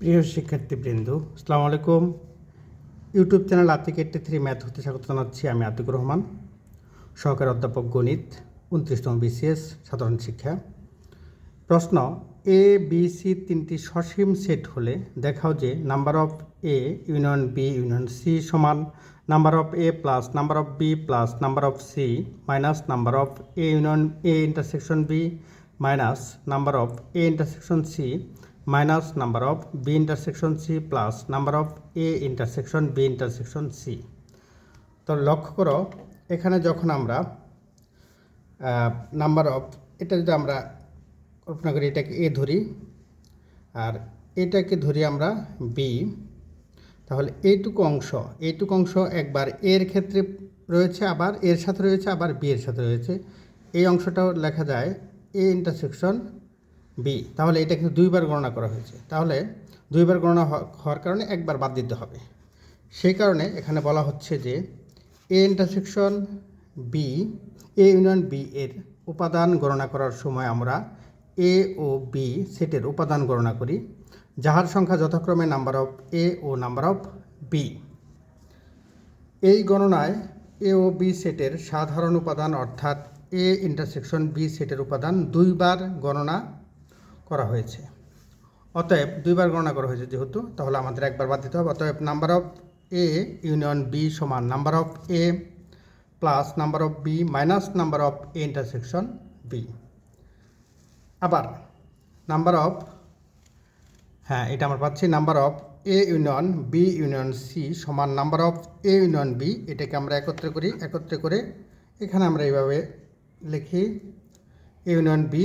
প্রিয় শিক্ষার্থীবৃন্দ, আসসালামু আলাইকুম। YouTube channel Atik eighty three math হতে স্বাগত জানাচ্ছি আমি আতিকুর রহমান, সহকারী অধ্যাপক গণিত, উনত্রিশতম বিসিএস, সাধারণ শিক্ষা। প্রশ্ন এ বি সি তিনটি সসীম সেট হলে দেখাও যে number of A union B union C সমান, number of A plus number of B plus number of C minus number of A union A intersection B minus number of A intersection C minus number of B intersection C plus number of A intersection B intersection C তো লক্ষ্য করো, এখানে যখন আমরা number of এটা যদি আমরা কল্পনা করি, এটাকে এ ধরি, আর এটাকে ধরি আমরা বি তাহলে এইটুকু অংশ এইটুকু অংশ একবার এর ক্ষেত্রে রয়েছে, আবার এর সাথে রয়েছে, আবার বি এর সাথে রয়েছে। এই অংশটাও লেখা যায় এ ইন্টারসেকশন বি, তাহলে এটা কিন্তু দুইবার গণনা করা হয়েছে। তাহলে দুইবার গণনা হওয়ার কারণে একবার বাদ দিতে হবে। সেই কারণে এখানে বলা হচ্ছে যে A intersection B, A union B এর উপাদান গণনা করার সময় আমরা এ ও বি সেটের উপাদান গণনা করি, যাহার সংখ্যা যথাক্রমে নাম্বার অফ এ ও নাম্বার অফ বি। এই গণনায় এ ও বি সেটের সাধারণ উপাদান অর্থাৎ এ ইন্টারসেকশন বি সেটের উপাদান দুইবার গণনা করা হয়েছে। অতএব দুইবার গণনা করা হয়েছে যেহেতু, তাহলে আমাদের একবার বাদ দিতে হবে। অতএব number of A union B সমান number of A plus number of B minus number of A intersection B আবার নাম্বার অফ হ্যাঁ এটা আমরা পাচ্ছি। Number of A union B union C সমান number of A union B এটাকে আমরা একত্রে করি। একত্রে করে এখানে আমরা এইভাবে লিখি ইউনিয়ন বি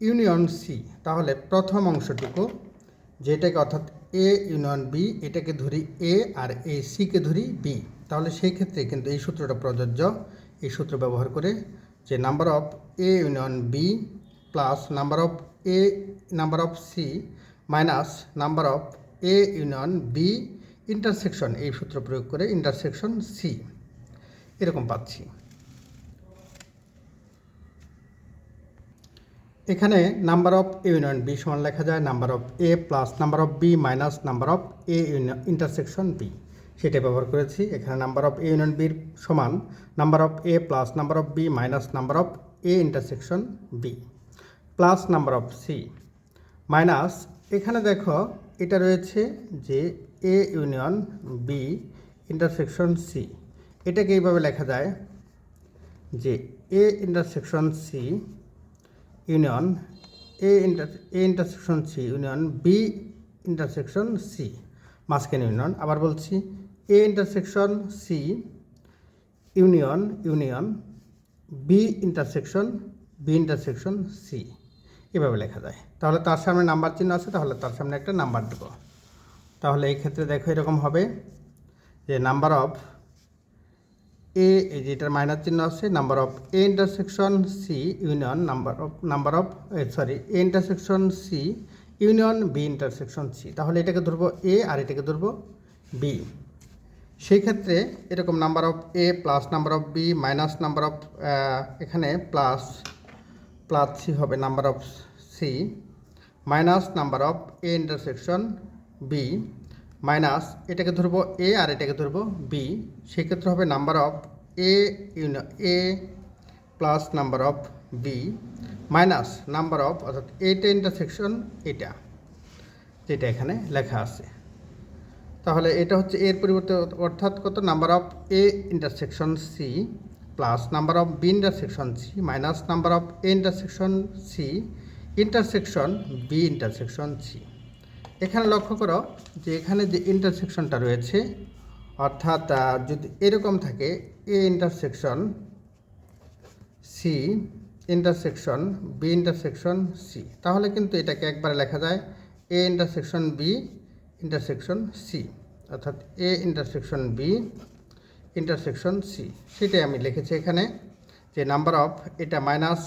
ইউনিয়ন সি তাহলে প্রথম অংশটুকু, যেটাকে অর্থাৎ এ ইউনিয়ন বি এটাকে ধরি এ আর এ সিকে ধরি বি তাহলে সেই ক্ষেত্রে কিন্তু এই সূত্রটা প্রযোজ্য। এই সূত্র ব্যবহার করে যে number of A union B plus number of A number of C minus number of A union B intersection এই সূত্র প্রয়োগ করে ইন্টারসেকশন সি এরকম পাচ্ছি। এখানে number of A union B সমান লেখা যায়, number of A plus number of B minus number of A union intersection B সেটা ব্যবহার করেছি, এখানে নাম্বার অফ এ ইউনিয়ন বির সমান number of A plus number of B minus number of A intersection B plus number of C minus, এখানে দেখো এটা রয়েছে যে A union B intersection C এটাকে এইভাবে লেখা যায় যে A intersection C union A inter, A intersection C, union B intersection C, মাঝখানে ইউনিয়ন। আবার বলছি, A intersection C, union union, B intersection B intersection C, এভাবে লেখা যায়। তাহলে তার সামনে নাম্বার চিহ্ন আছে, তাহলে তার সামনে একটা নাম্বার দেবো। তাহলে এই ক্ষেত্রে দেখো এরকম হবে যে নাম্বার অফ এ এই মাইনাস চিহ্ন আছে number of A intersection C union number of number of sorry A intersection C union B intersection C তাহলে এটাকে ধরবো এ আর এটাকে ধরবো বি সেই ক্ষেত্রে এরকম number of A plus number of B minus number of এখানে প্লাস প্লাস সি হবে number of C minus number of A intersection B minus এটাকে ধরবো এ আর এটাকে ধরবো বি সেক্ষেত্রে হবে number of A union A plus number of B minus number of অর্থাৎ এইটা ইন্টারসেকশন এটা, যেটা এখানে লেখা আছে। তাহলে এটা হচ্ছে এর পরিবর্তে অর্থাৎ কত? Number of A intersection C plus number of B intersection C minus number of A intersection C intersection B intersection C এখানে লক্ষ্য করো যে এখানে যে ইন্টারসেকশনটা রয়েছে, অর্থাৎ যদি এরকম থাকে A intersection C intersection B intersection C তাহলে কিন্তু এটাকে একবারে লেখা যায় A intersection B intersection C অর্থাৎ A intersection B intersection C সেটাই আমি লিখেছি এখানে যে নাম্বার অফ এটা মাইনাস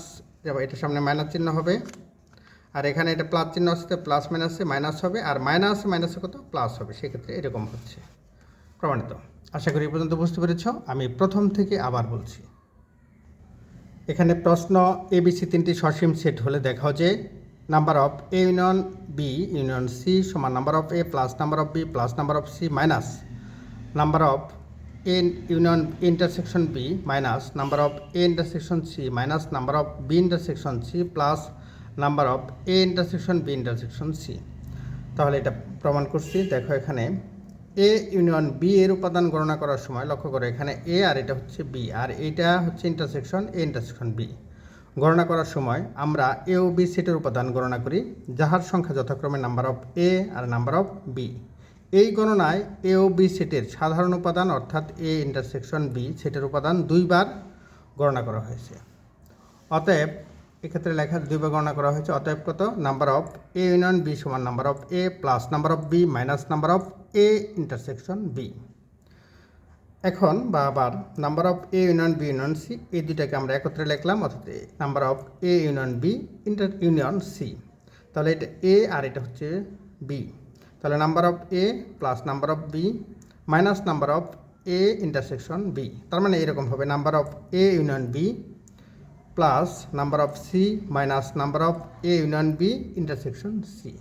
এটার সামনে মাইনাস চিহ্ন হবে। আর এখানে এটা প্লাস চিহ্ন আসতে প্লাস মাইনাসে মাইনাস হবে, আর মাইনাস মাইনাসে কত? প্লাস হবে, সেক্ষেত্রে এরকম হচ্ছে। প্রমাণিত। আশা করি পর্যন্ত বুঝতে পেরেছ। আমি প্রথম থেকে আবার বলছি। এখানে প্রশ্ন এ এবিসি তিনটি সসীম সেট হলে দেখাও যে number of A union B union C সমান number of A plus number of B plus number of C minus number of A union intersection B minus number of A intersection C minus number of B intersection C plus number of A intersection, B intersection, C. তাহলে এটা প্রমাণ করছি। দেখো এখানে এ union B এর উপাদান গণনা করার সময় লক্ষ্য করো এখানে এ আর এটা হচ্ছে বি, আর এটা হচ্ছে ইন্টারসেকশন, এ ইন্টারসেকশন, বি। গণনা করার সময় আমরা এ ও বি সেটের উপাদান গণনা করি। যাহার সংখ্যা যথাক্রমে নাম্বার অফ এ আর নাম্বার অফ বি। এই গণনায় এ ও বি সেটের সাধারণ উপাদান অর্থাৎ এ ইন্টারসেকশন, বি সেটের উপাদান দুইবার গণনা করা হয়েছে। অতএব এক্ষেত্রে লেখা দুইবার গণনা করা হয়েছে। অতএব কত? Number of A union B সমান number of A plus number of B minus number of A intersection B এখন বা আবার number of A union B union C এই দুইটাকে আমরা একত্রে লিখলাম, অর্থাৎ number of A union B inter union C তাহলে এটা এ আর এটা হচ্ছে বি তাহলে number of A plus number of B minus number of A intersection B তার মানে এরকম হবে number of A union B plus number of C minus number of A union B intersection C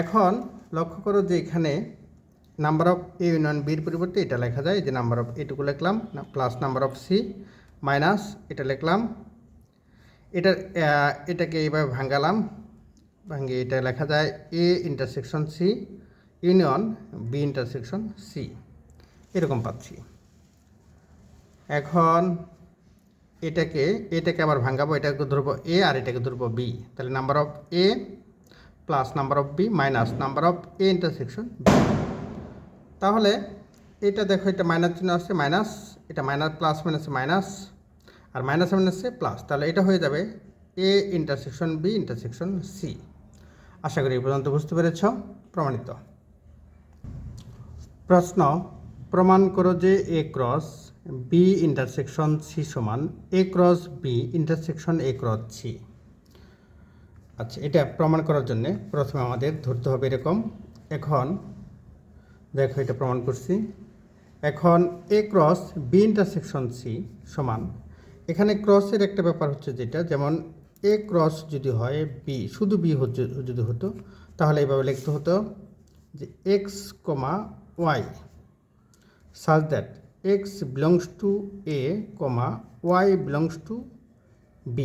এখন লক্ষ্য করো যে এখানে নাম্বার অফ এ ইউনিয়ন বির পরিবর্তে এটা লেখা যায়, যে নাম্বার অফ এটুকু লিখলাম plus number of C minus এটা লিখলাম। এটা এটাকে এইভাবে ভাঙালাম, ভাঙিয়ে এটা লেখা যায় A intersection C union B intersection C এরকম পাচ্ছি। এখন এটাকে এটাকে আবার ভাঙাবো, এটাকে ধরবো এ আর এটাকে ধরবো বি তাহলে number of A plus number of B minus number of A intersection B তাহলে এটা দেখো, এটা মাইনাস চিহ্ন আসছে মাইনাস এটা মাইনাস প্লাস মাইনাসে মাইনাস আর মাইনাস মাইনাসে প্লাস তাহলে এটা হয়ে যাবে A intersection B intersection C আশা করি এই পর্যন্ত বুঝতে পেরেছ, প্রমাণিত। প্রশ্ন, প্রমাণ করো যে A cross B intersection C সমান A cross B intersection A cross C. আচ্ছা এটা প্রমাণ করার জন্য প্রথমে আমাদের ধরতে হবে এরকম। এখন, দেখো এটা প্রমাণ করছি। এখন A cross B intersection C সমান। এখানে ক্রসের একটা ব্যাপার হচ্ছে যেটা, যেমন এ ক্রস যদি হয় বি, শুধু বি যদি হতো, তাহলে এইভাবে লিখতে হতো যে x comma y such that x belongs to a, comma, y belongs to b.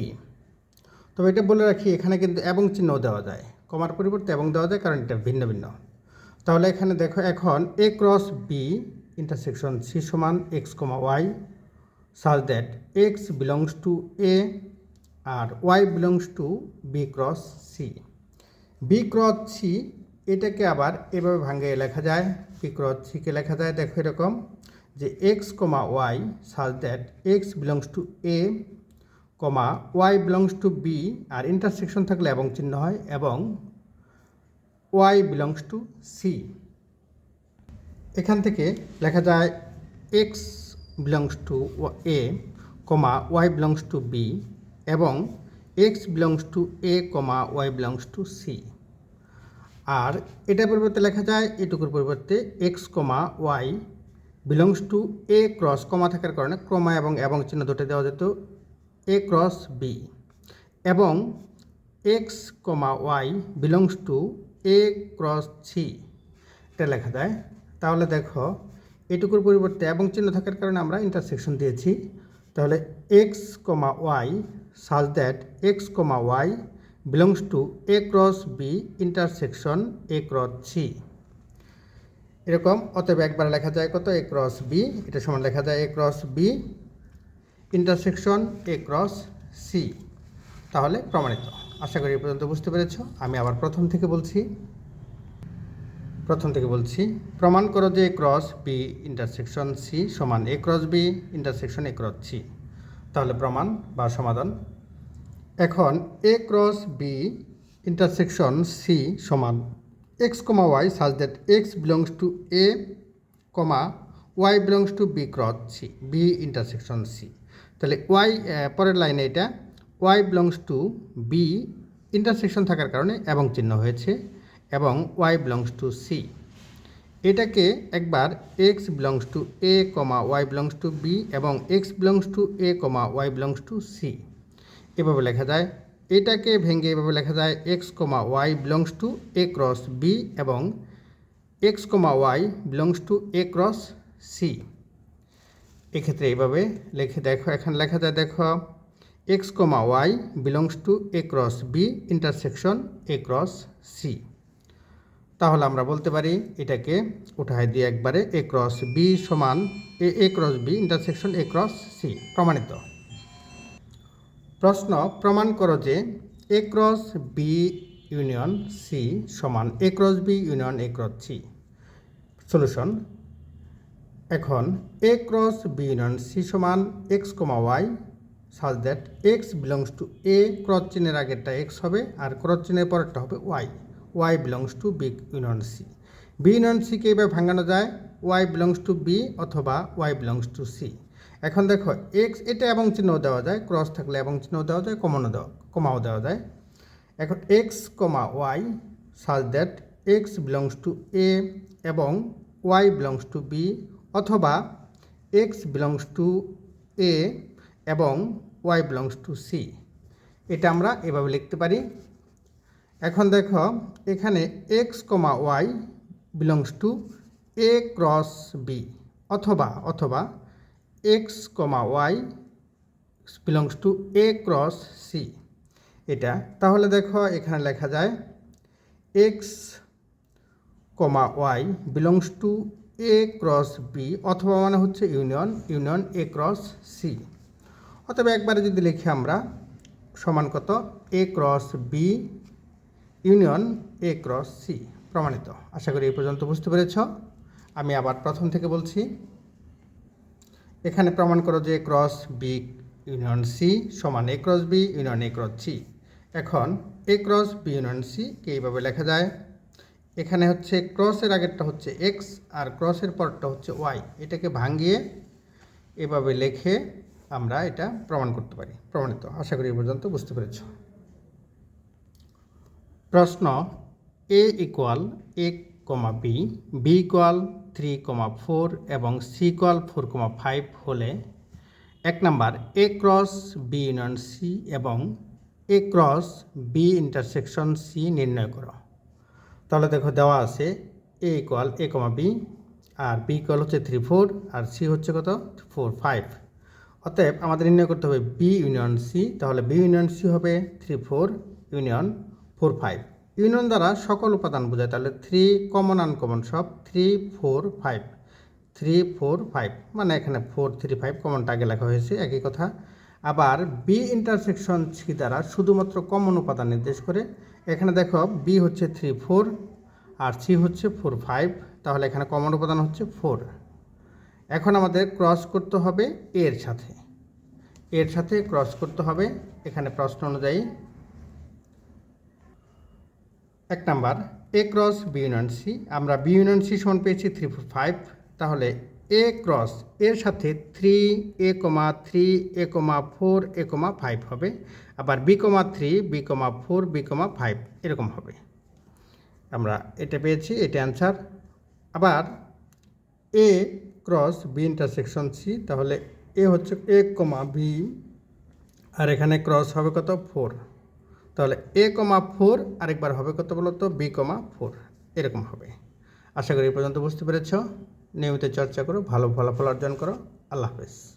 তবে এটা বলে রাখি, এখানে কিন্তু এবং চিহ্ন দেওয়া যায়। কমার পরিবর্তে এবং দেওয়া যায়, কারণ এটা ভিন্ন ভিন্ন। তাহলে এখানে দেখো, এখন A cross B intersection C সমান x comma y such that x belongs to A R y belongs to B cross C B cross C এটাকে আবার এভাবে ভাঙিয়ে লেখা যায়। বি ক্রস সিকে লেখা যায়, দেখো এরকম। যে x comma y such that x belongs to A comma y belongs to B R intersection থাকলে এবং চিহ্ন হয়, এবং ওয়াই বিলংস টু সি এখান থেকে লেখা যায় x belongs to A comma y belongs to B এবং x belongs to A comma y belongs to C আর এটার পরিবর্তে লেখা যায়, এটুকুর পরিবর্তে x comma y belongs to A cross comma থাকার কারণে ক্রমা এবং এবং চিহ্ন দুটো দেওয়া যেত এ ক্রস বি এবং x comma y belongs to A cross C এটা লেখা যায়। তাহলে দেখো, এটুকুর পরিবর্তে এবং চিহ্ন থাকার কারণে আমরা ইন্টারসেকশন দিয়েছি। তাহলে x comma y such that x comma y belongs to A cross B intersection A cross C এরকম, অতএব একবার লেখা যায় কত? এ ক্রস বি এটা সমান লেখা যায় A cross B intersection A cross C তাহলে প্রমাণিত। আশা করি পর্যন্ত বুঝতে পেরেছ। আমি আবার প্রথম থেকে বলছি। প্রথম থেকে বলছি, প্রমাণ করো যে A cross B intersection C সমান A cross B intersection A cross C তাহলে প্রমাণ বা সমাধান। এখন A cross B intersection C সমান comma y such that x belongs to A comma y belongs to B cross C B intersection C তাহলে y পরের লাইনে এটা y belongs to B intersection থাকার কারণে এবং চিহ্ন হয়েছে এবং ওয়াই বিলংস টু সি এটাকে একবার x belongs to A comma y belongs to B এবং x belongs to A comma y belongs to C এভাবে লেখা যায় এটাকে ভেঙে এভাবে লেখা যায় x comma y belongs to A cross B এবং x comma y belongs to A cross C এক্ষেত্রে এইভাবে লিখে দেখো, এখানে লেখা যায় দেখো x comma y belongs to A cross B intersection A cross C তাহলে আমরা বলতে পারি এটাকে উঠায় দিয়ে একবারে এ ক্রস বি সমান A A cross B intersection A cross C প্রমাণিত। প্রশ্ন প্রমাণ করো যে A cross B union C সমান, A cross B union, A cross C. Solution এখন A cross B union C সমান x comma y such that x belongs to A cross চিহ্নের আগেরটা এক্স হবে আর ক্রস চিহ্নের পরেরটা হবে y y belongs to B union C. B union সিকে এভাবে ভাঙানো যায়? ওয়াই বিলংস টু বি অথবা ওয়াই বিলংস টু সি এখন দেখো এক্স এটা এবং চিহ্ন দেওয়া যায় ক্রস থাকলে এবং চিহ্ন দেওয়া যায়, কমনও দেওয়া, কমাও দেওয়া যায়। এখন x comma y such that x belongs to A এবং ওয়াই বিলংস টু বি অথবা এক্স বিলংস টু এ এবং ওয়াই বিলংস টু সি এটা আমরা এভাবে লিখতে পারি। এখন দেখো, এখানে x comma y belongs to A cross B অথবা অথবা x comma y belongs to A cross C এটা, তাহলে দেখো এখানে লেখা যায় x comma y belongs to A cross B অথবা মানে হচ্ছে union union A cross C অথবা একবারে যদি লিখি আমরা, সমান কত? A cross B union A cross C প্রমাণিত। আশা করি এই পর্যন্ত বুঝতে পেরেছ। আমি আবার প্রথম থেকে বলছি। এখানে প্রমাণ করো যে ক্রস বি ইউনিয়ন সি সমান A cross B union A cross C এখন A cross B union C কে এইভাবে লেখা যায়। এখানে হচ্ছে ক্রসের আগেরটা হচ্ছে এক্স আর ক্রসের পরটা হচ্ছে ওয়াই এটাকে ভাঙিয়ে এভাবে লেখে আমরা এটা প্রমাণ করতে পারি। প্রমাণিত, আশা করি এই পর্যন্ত বুঝতে পেরেছ। প্রশ্ন A equal A comma B B equal three comma four এবং C equal four comma five হলে এক number A cross B union C এবং A cross B intersection C নির্ণয় করো। তাহলে দেখো দেওয়া আছে A equal A comma B R B equal হচ্ছে থ্রি ফোর আর সি হচ্ছে কত? ফোর ফাইভ অতএব আমাদের নির্ণয় করতে হবে বি ইউনিয়ন সি তাহলে বি ইউনিয়ন সি হবে three four union four five union দ্বারা সকল উপাদান বোঝায়। তাহলে থ্রি কমন আনকমন সব three four five three four five মানে এখানে ফোর থ্রি ফাইভ কমনটা আগে লেখা হয়েছে, একই কথা। আবার বি ইন্টারসেকশন সি দ্বারা শুধুমাত্র কমন উপাদান নির্দেশ করে। এখানে দেখো বি হচ্ছে থ্রি ফোর আর সি হচ্ছে ফোর ফাইভ তাহলে এখানে কমন উপাদান হচ্ছে ফোর এখন আমাদের ক্রস করতে হবে এর সাথে। এর সাথে ক্রস করতে হবে। এখানে প্রশ্ন অনুযায়ী এক number A cross B union C আমরা বি ইউনিয়ন সি সমান পেয়েছি থ্রি ফাইভ তাহলে এ ক্রস এর সাথে three A comma three A comma four A comma five হবে, আবার B comma three B comma four B comma five এরকম হবে। আমরা এটা পেয়েছি, এটা অ্যান্সার আবার A cross B intersection C তাহলে এ হচ্ছে এ কমা বি আর এখানে ক্রস হবে কত? ফোর তাহলে এ কমা ফোর আরেকবার হবে কত বলতো বি কমা ফোর এরকম হবে। আশা করি পর্যন্ত বুঝতে পেরেছ। নিয়মিত চর্চা করো, ভালো ফলাফল অর্জন করো। আল্লাহ হাফেজ।